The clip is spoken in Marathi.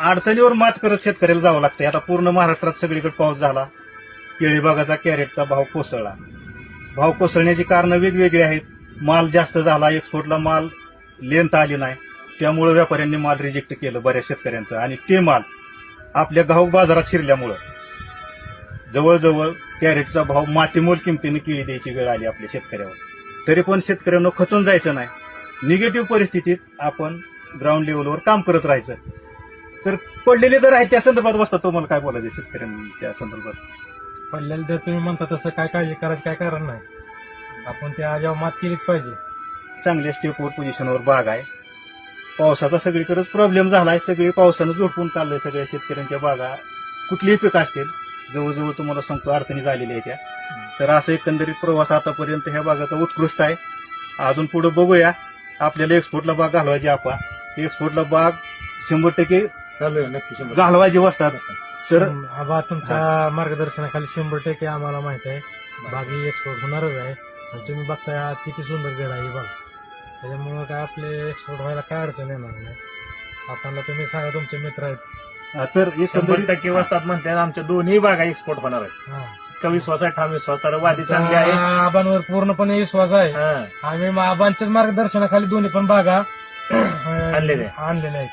अडचणीवर मात करत शेतकऱ्याला जावं लागतंय. आता पूर्ण महाराष्ट्रात सगळीकडे पाऊस झाला. केळीबागाचा कॅरेटचा भाव कोसळला. भाव कोसळण्याची कारणं वेगवेगळी आहेत. माल जास्त झाला एक्सपोर्टला माल लेंथ आली नाही. त्यामुळे व्यापाऱ्यांनी माल रिजेक्ट केलं बऱ्याच शेतकऱ्यांचं. आणि ते माल आपल्या घाऊक बाजारात शिरल्यामुळं जवळजवळ कॅरेटचा भाव मातीमोल किमतीने केळी द्यायची वेळ आली आपल्या शेतकऱ्यावर. तरी पण शेतकऱ्यांना खचून जायचं नाही. निगेटिव्ह परिस्थितीत आपण ग्राउंड लेवलवर काम करत राहायचं. तर पडलेले दर आहेत त्या संदर्भात बसतात तुम्हाला काय बोलायचं शेतकऱ्यांच्या संदर्भात? पडलेलं जर तुम्ही म्हणता तसं काय काळजी करायची काय कारण नाही. आपण त्या जेव्हा मात केलीच पाहिजे. चांगल्या स्टेपवर पोझिशनवर बाग आहे. पावसाचा सगळीकडेच प्रॉब्लेम झालाय. सगळी पावसानं झोडपून काढलंय सगळ्या शेतकऱ्यांच्या बागा. कुठलीही पिकं असतील जवळजवळ तुम्हाला सांगतो अडचणी झालेल्या आहेत त्या. तर असं एकंदरीत प्रवास आतापर्यंत ह्या बागाचा उत्कृष्ट आहे. अजून पुढे बघूया. आपल्याला एक्सपोर्टला बाग घालवायची आपण एक्सपोर्टला बाग शंभर टक्के चालू आहे नक्की शंभर घालवायची बसतात तर आबा तुमच्या मार्गदर्शनाखाली शंभर टक्के आम्हाला माहीत आहे. बागी एक्सपोर्ट होणारच आहे. आणि तुम्ही बघताय आज किती सुंदर गड आहे ही बाग त्याच्यामुळं काय आपले एक्सपोर्ट व्हायला काय अडचण येणार नाही. आपल्याला तुम्ही सांगा तुमचे मित्र आहेत. हा, तर शंभर एकंदरीत टक्के वस्तात म्हणतात आमच्या दोन्ही बागा एक्सपोर्ट होणार आहेत हा. इतका विश्वास आहे ठाम विश्वास तर वादी चांगली आहे. आबांवर पूर्णपणे विश्वास आहे. हा. आम्ही आबांच्याच मार्गदर्शनाखाली दोन्ही पण बागा आणलेल्या आहे. आणलेल्या आहेत.